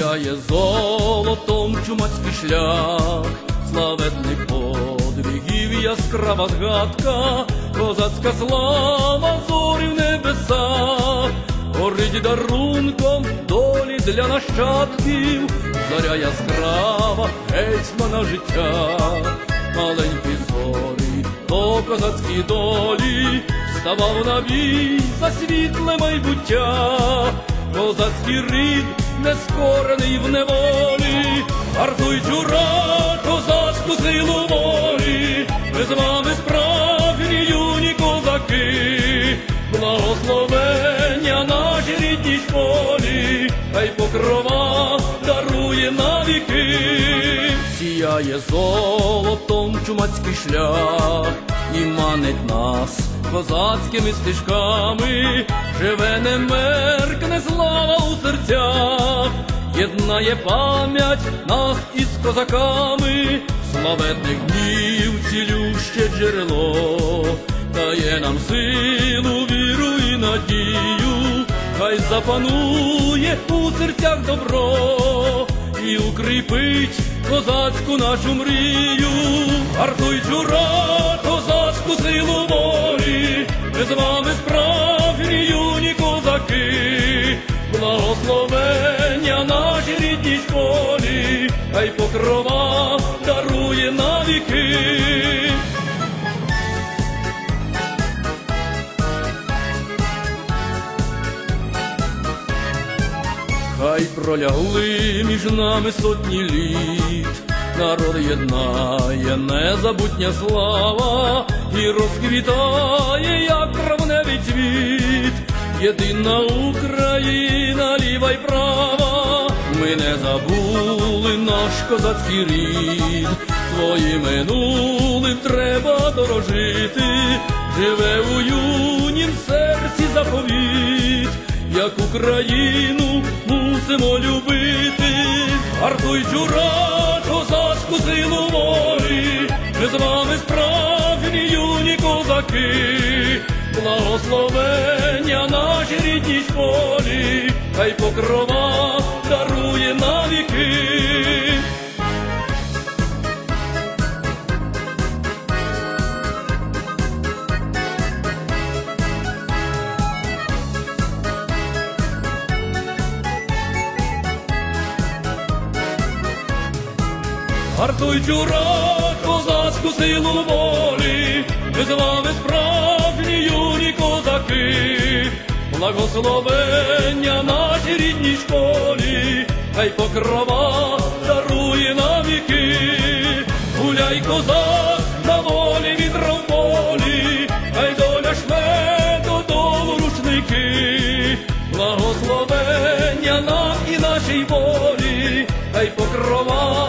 сяє золотом чумацький шлях, славетних подвигів яскрава згадка, козацька слава зорі в небесах, горить дарунком долі для нащадків, зоря яскрава, гетьмана життя, маленькі зорі, то козацькій долі, ставав на бій за світле майбуття, козацький рід нескорений в неволі, Артуй ура, козацьку силу волі, ми з вами справжні юні козаки, благословення наші рідній школі, хай покрова дарує навіки, сіяє золотом чумацький шлях і манить нас козацькими стежками, живе не меркне слава у серцях, єднає пам'ять нас із козаками, славетних днів цілюще джерело, дає нам силу, віру і надію, хай запанує у серцях добро і укріпить козацьку нашу мрію, Артуй жура, козацьку силу волі, ми з вами справжні юні козаки, благословення нашій рідній школі, хай покрова дарує навіки. Хай пролягли між нами сотні літ, народ єднає незабутня слава, і розквітає, як травневий цвіт, єдина Україна, ліва й права, не забули наш козацький рід, своїм минулим треба дорожити, живе у юнім серці заповіт. Як Україну мусимо любити, Артуй жура, козацьку силу волі, ми з вами справжні юні козаки, благословення нашій рідній школі, хай покрова дарує навіки. Артуй жура, козацьку силу волі, ми з вами справжні юні козаки, благословення нашій рідній школі, хай покрова дарує нам віки, гуляй козак на волі вітра в хай доля шме додолу рушники, благословення нам і нашій волі, хай покрова.